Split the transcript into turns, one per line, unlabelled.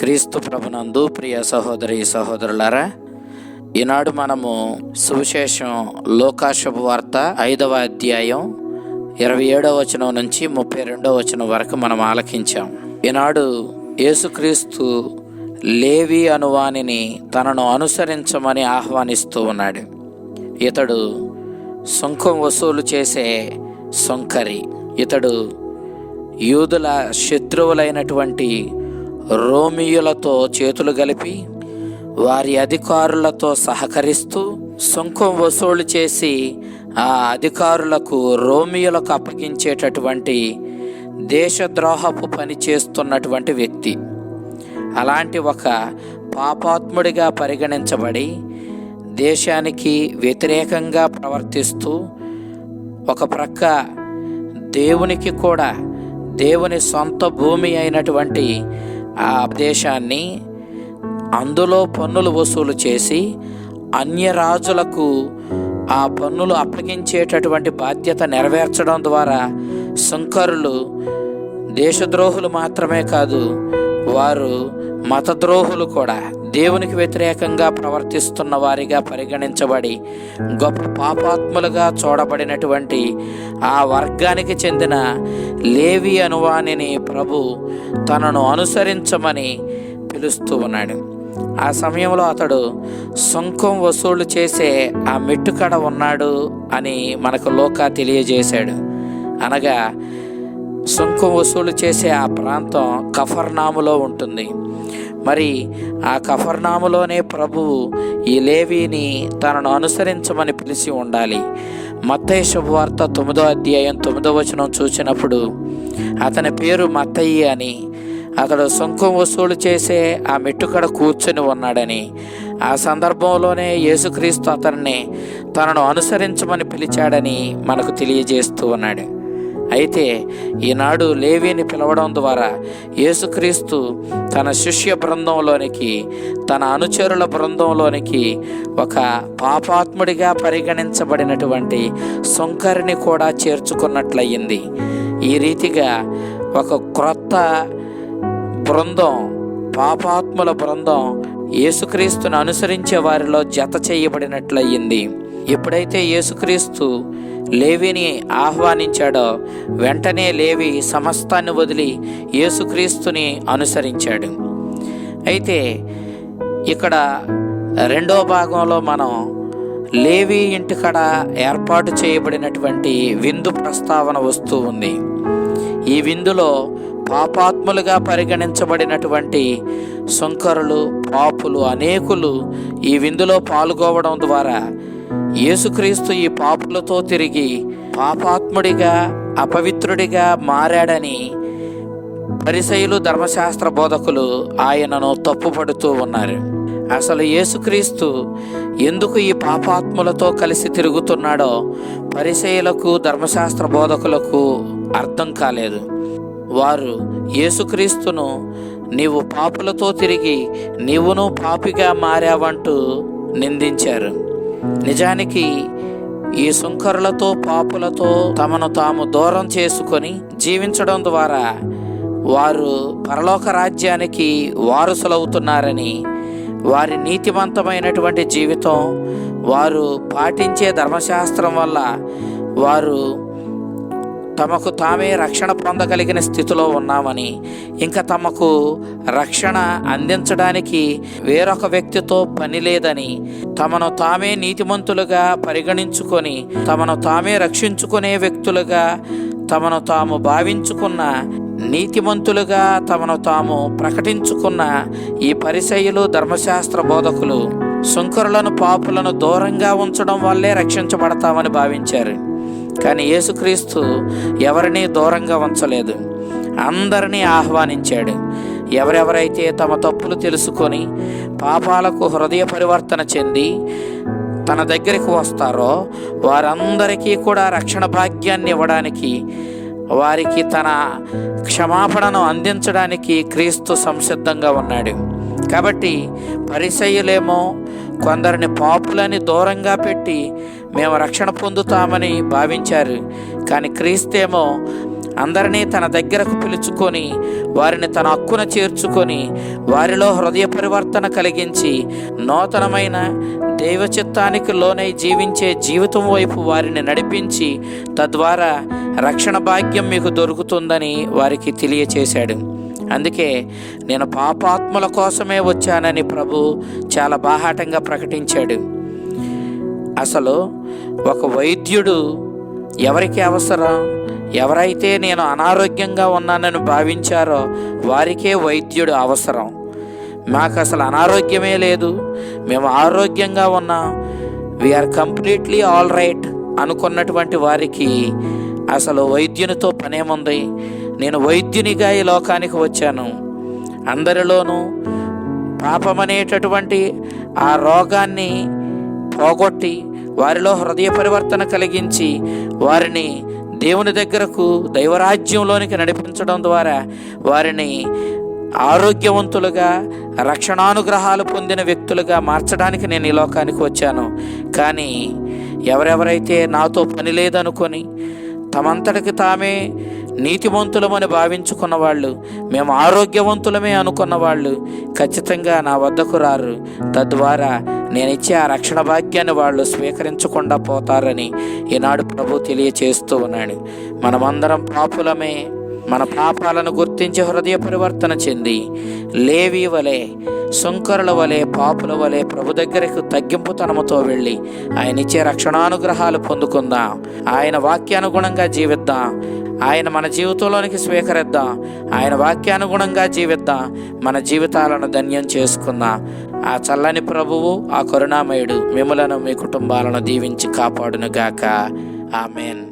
క్రీస్తు ప్రభునందు ప్రియ సహోదరి సహోదరులారా ఈనాడు మనము సువిశేషం లోకాశుభ వార్త ఐదవ అధ్యాయం ఇరవై ఏడవ వచనం నుంచి ముప్పై రెండవ వచనం వరకు మనం ఆలకించాం. ఈనాడు యేసుక్రీస్తు లేవి అనువానిని తనను అనుసరించమని ఆహ్వానిస్తూ ఉన్నాడు. ఇతడు సుంకం వసూలు చేసే సుంకరి. ఇతడు యూదుల శత్రువులైనటువంటి రోమియులతో చేతులు కలిపి వారి అధికారులతో సహకరిస్తూ సుంకం వసూలు చేసి ఆ అధికారులకు రోమియులకు అప్పగించేటటువంటి దేశద్రోహపు పని చేస్తున్నటువంటి వ్యక్తి. అలాంటి ఒక పాపాత్ముడిగా పరిగణించబడి దేశానికి వ్యతిరేకంగా ప్రవర్తిస్తూ ఒక ప్రక్క దేవునికి కూడా దేవుని సొంత భూమి అయినటువంటి ఆ దేశాన్ని అందులో పన్నులు వసూలు చేసి అన్యరాజులకు ఆ పన్నులు అప్పగించేటటువంటి బాధ్యత నెరవేర్చడం ద్వారా సుంకరులు దేశద్రోహులు మాత్రమే కాదు వారు మతద్రోహులు కూడా దేవునికి వ్యతిరేకంగా ప్రవర్తిస్తున్న వారిగా పరిగణించబడి గొప్ప పాపాత్ములుగా చూడబడినటువంటి ఆ వర్గానికి చెందిన లేవి అనువాణిని ప్రభు తనను అనుసరించమని పిలుస్తూ ఉన్నాడు. ఆ సమయంలో అతడు సుంకం వసూలు చేసే ఆ మెట్టుకడ ఉన్నాడు అని మనకు లోకా తెలియజేశాడు. అనగా సుంకం వసూలు చేసే ఆ ప్రాంతం కఫర్నాములో ఉంటుంది. మరి ఆ కఫర్నాములోనే ప్రభువు ఈ లేవీని తనను అనుసరించమని పిలిచి ఉండాలి. మత్తయ్య శుభవార్త తొమ్మిదో అధ్యాయం తొమ్మిదో వచనం చూసినప్పుడు అతని పేరు మత్తయ్య అని అతడు సుంకం వసూలు చేసే ఆ మెట్టుకడ కూర్చొని ఉన్నాడని ఆ సందర్భంలోనే యేసుక్రీస్తు అతన్ని తనను అనుసరించమని పిలిచాడని మనకు తెలియజేస్తూ ఉన్నాడు. అయితే ఈనాడు లేవిని పిలవడం ద్వారా యేసుక్రీస్తు తన శిష్య బృందంలోనికి తన అనుచరుల బృందంలోనికి ఒక పాపాత్ముడిగా పరిగణించబడినటువంటి సుంకరిని కూడా చేర్చుకున్నట్లయింది. ఈ రీతిగా ఒక క్రొత్త బృందం పాపాత్ముల బృందం యేసుక్రీస్తును అనుసరించే వారిలో జత చేయబడినట్లయింది. ఎప్పుడైతే యేసుక్రీస్తు లేవిని ఆహ్వానించాడో వెంటనే లేవి సమస్తాన్ని వదిలి యేసుక్రీస్తుని అనుసరించాడు. అయితే ఇక్కడ రెండో భాగంలో మనం లేవి ఇంటికడ ఏర్పాటు చేయబడినటువంటి విందు ప్రస్తావన వస్తూ ఉంది. ఈ విందులో పాపాత్ములుగా పరిగణించబడినటువంటి సుంకరులు పాపులు అనేకులు ఈ విందులో పాల్గొవడం ద్వారా యేసుక్రీస్తు ఈ పాపులతో తిరిగి పాపాత్ముడిగా అపవిత్రుడిగా మారాడని పరిసయులు ధర్మశాస్త్ర బోధకులు ఆయనను తప్పుపడుతూ ఉన్నారు. అసలు యేసుక్రీస్తు ఎందుకు ఈ పాపాత్ములతో కలిసి తిరుగుతున్నాడో పరిసయులకు ధర్మశాస్త్ర బోధకులకు అర్థం కాలేదు. వారు యేసుక్రీస్తును నీవు పాపులతో తిరిగి నీవును పాపిగా మారావంటూ నిందించారు. నిజానికి ఈ సుంకరులతో పాపులతో తమను తాము దూరం చేసుకొని జీవించడం ద్వారా వారు పరలోక రాజ్యానికి వారసులవుతున్నారని వారి నీతివంతమైనటువంటి జీవితం వారు పాటించే ధర్మశాస్త్రం వల్ల వారు తమకు తామే రక్షణ పొందగలిగిన స్థితిలో ఉన్నామని ఇంకా తమకు రక్షణ అందించడానికి వేరొక వ్యక్తితో పని లేదని తమను తామే నీతిమంతులుగా పరిగణించుకొని తమను తామే రక్షించుకునే వ్యక్తులుగా తమను తాము భావించుకున్న నీతిమంతులుగా తమను తాము ప్రకటించుకున్న ఈ పరిసయులు ధర్మశాస్త్ర బోధకులు శుంకరులను పాపులను దూరంగా ఉంచడం వల్లే రక్షించబడతామని భావించారు. కానీ యేసుక్రీస్తు ఎవరినీ దూరంగా ఉంచలేదు. అందరినీ ఆహ్వానించాడు. ఎవరెవరైతే తమ తప్పులు తెలుసుకొని పాపాలకు హృదయ పరివర్తన చెంది తన దగ్గరికి వస్తారో వారందరికీ కూడా రక్షణ భాగ్యాన్ని ఇవ్వడానికి వారికి తన క్షమాపణను అందించడానికి క్రీస్తు సంసిద్ధంగా ఉన్నాడు. కాబట్టి పరిసయ్యులేమో కొందరిని పాపులని దూరంగా పెట్టి మేము రక్షణ పొందుతామని భావించారు. కానీ క్రీస్తేమో అందరినీ తన దగ్గరకు పిలుచుకొని వారిని తన హక్కున చేర్చుకొని వారిలో హృదయ పరివర్తన కలిగించి నూతనమైన దైవ చిత్తానికి లోనై జీవించే జీవితం వైపు వారిని నడిపించి తద్వారా రక్షణ భాగ్యం మీకు దొరుకుతుందని వారికి తెలియచేశాడు. అందుకే నేను పాపాత్ముల కోసమే వచ్చానని ప్రభు చాలా బాహాటంగా ప్రకటించాడు. అసలు ఒక వైద్యుడు ఎవరికి అవసరం? ఎవరైతే నేను అనారోగ్యంగా ఉన్నానని భావించారో వారికే వైద్యుడు అవసరం. మాకు అసలు అనారోగ్యమే లేదు. మేము ఆరోగ్యంగా ఉన్నాం. వీఆర్ కంప్లీట్లీ ఆల్ రైట్ అనుకున్నటువంటి వారికి అసలు వైద్యునితో పనేముంది? నేను వైద్యునిగా ఈ లోకానికి వచ్చాను. అందరిలోనూ పాపమనేటటువంటి ఆ రోగాన్ని పోగొట్టి వారిలో హృదయ పరివర్తన కలిగించి వారిని దేవుని దగ్గరకు దైవరాజ్యంలోనికి నడిపించడం ద్వారా వారిని ఆరోగ్యవంతులుగా రక్షణానుగ్రహాలు పొందిన వ్యక్తులుగా మార్చడానికి నేను ఈ లోకానికి వచ్చాను. కానీ ఎవరెవరైతే నాతో పని లేదనుకొని తమంతటికి తామే నీతివంతులమని భావించుకున్న వాళ్ళు మేము ఆరోగ్యవంతులమే అనుకున్న వాళ్ళు ఖచ్చితంగా నా వద్దకు రారు. తద్వారా నేను ఇచ్చే ఆ రక్షణ భాగ్యాన్ని వాళ్ళు స్వీకరించకుండా పోతారని ఈనాడు ప్రభు తెలియచేస్తూ ఉన్నాడు. మనమందరం పాపులమే. మన పాపాలను గుర్తించి హృదయ పరివర్తన చెంది లేవి వలె సుంకరుల వలె పాపుల వలె ప్రభు దగ్గరకు తగ్గింపుతనముతో వెళ్ళి ఆయన ఇచ్చే రక్షణానుగ్రహాలు పొందుకుందాం. ఆయన వాక్యానుగుణంగా జీవిద్దాం. ఆయన మన జీవితంలోనికి స్వీకరిద్దాం. ఆయన వాక్యానుగుణంగా జీవిద్దాం. మన జీవితాలను ధన్యం చేసుకుందాం. ఆ చల్లని ప్రభువు ఆ కరుణామయుడు మిమ్మలను మీ కుటుంబాలను దీవించి కాపాడునుగాక. ఆమెన్.